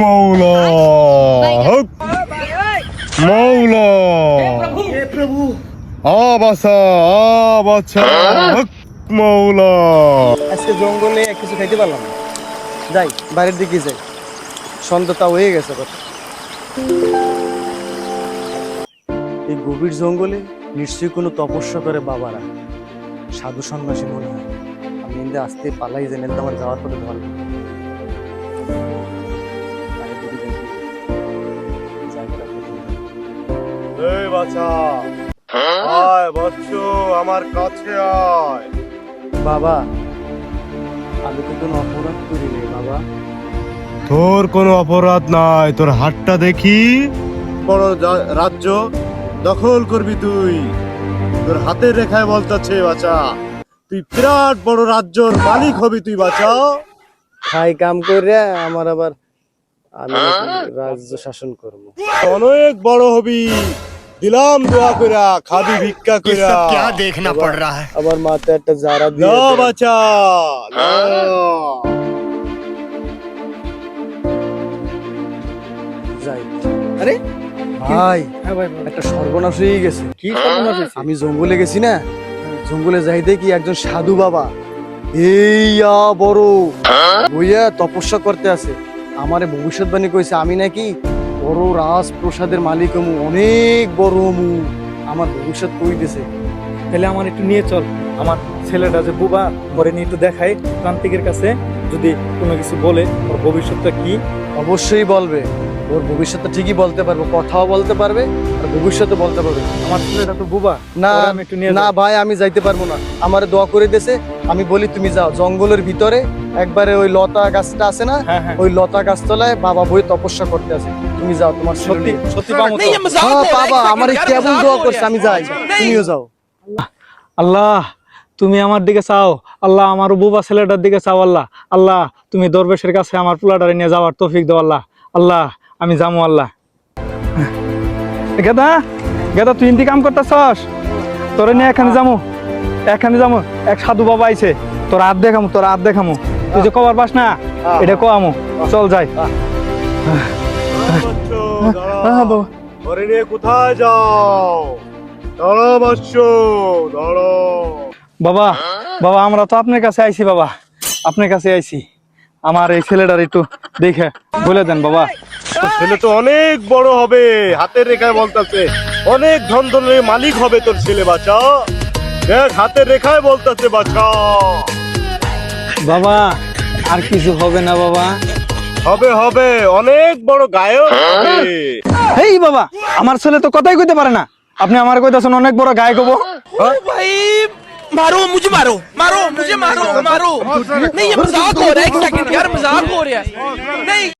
মৌলা হক। মৌলা। হক আজকে জঙ্গলে কিছু খাইতে পারলাম না। যাই বাইরের দিকে যাই। সন্ধ্যাটা হয়ে গেছে কথা এই গভীর জঙ্গলে নিশ্চয়ই কোনো তপস্যা করে বাবারা। সাধু সন্ন্যাসী মনে হয়। আমি আসতে পালাই যে নেন আমার যাওয়ার পথে ধর এই আয় বাচ্চু আমার কাছে আয়। বাবা আমি তো কোনো অপরাধ করিনি বাবা। তোর কোনো অপরাধ নাই তোর হাতটা দেখি। বড় রাজ্য দখল করবি তুই। তোর হাতের রেখায় বলতাছে বাচ্চা। তুই বিরাট বড় রাজ্যর মালিক হবি তুই বাচ্চা। খাই কাম করে আমার আবার আমি রাজ্য শাসন করব। অনেক বড় হবি। দিলাম দোয়া কইরা খাবি ভিক্ষা কইরা। কি দেখনা পড় রহা হ্যায়? আবার মাথা একটা জারা দিয়ে দাও আরে হ্যাঁ, ভাই। একটা সর্বনাশ হয়ে গেছে। কি সর্বনাশ আমি জঙ্গলে গেছি না জঙ্গলে যাইতে কি একজন সাধু বাবা। এইয়া বড়। হ্যাঁ? তপস্যা করতে আছে আমারে ভবিষ্যৎবাণী কইছে আমি নাকি বড় রাজপ্রসাদের মালিক অমু অনেক বড় অমু আমার ভবিষ্যৎ কইতেছে। তাহলে আমার একটু নিয়ে চল। আমার ছেলেটা যে বুবা পরে নিয়ে একটু দেখাই। প্রান্তিকের কাছে যদি কোনো কিছু বলে, ওর ভবিষ্যৎটা কি? অবশ্যই বলবে। ওর ভবিষ্যৎটা ঠিকই বলতে পারব কথাও বলতে পারবে আর ভবিষ্যতে বলতে পারবে। আমার ছেলেটা তো বুবা না আমি একটু নিয়ে না ভাই আমি যাইতে পারব না। আমার দোয়া করে দেছে আমি বলি তুমি যাও। জঙ্গলের ভিতরে একবারে ওই লতা গাছটা আছে না হ্যাঁ হ্যাঁ। ওই লতা গাছতলায় বাবা বই তপস্যা করতে আছে। তুমি যাও তোমার সত্যি। সত্যি হ্যাঁ বাবা আমার এই কেমন দোয়া করছে আমি যাই। তুমিও যাও। আল্লাহ তুমি আমার দিকে চাও। আল্লাহ আমার বুবা ছেলেটার দিকে চাও আল্লাহ। আল্লাহ তুমি দরবেশের কাছে আমার পোলাটারে নিয়ে যাওয়ার তৌফিক দাও আল্লাহ। আল্লাহ আমি যাব আল্লাহ। গেদা গেদা তুই ইন্তি কাম করতেছস? তোরে নিয়ে এখানে যাব এখানে যাব এক সাধু বাবা আইছে। তোর হাত দেখামু তোর হাত দেখামু। তুই যে কবার পাস না এটা কোয়ামু। চল যাই। কোথায় যাও? বাবা বাবা আমরা তো আপনার কাছে আইছি বাবা। আপনার কাছে আইছি। আমার এই ছেলেটার একটু দেখে বলে দেন বাবা। তোর ছেলে তো অনেক বড় হবে হাতের রেখায় বলতাছে অনেক ধন ধনের মালিক হবে তোর ছেলে বাচ্চা দেখ হাতের রেখায় বলতাছে বাচ্চা বাবা আর কিছু হবে না বাবা হবে হবে অনেক বড় গায়ক হবে এই বাবা আমার ছেলে তো কথাই কইতে পারে না আপনি আমার কইতাছেন অনেক বড় গায়ক হবো भाई मारो मुझे मारो मारो मुझे मारो मारो नहीं ये मजाक हो रहा है एक सेकंड यार मजाक हो रहा है नहीं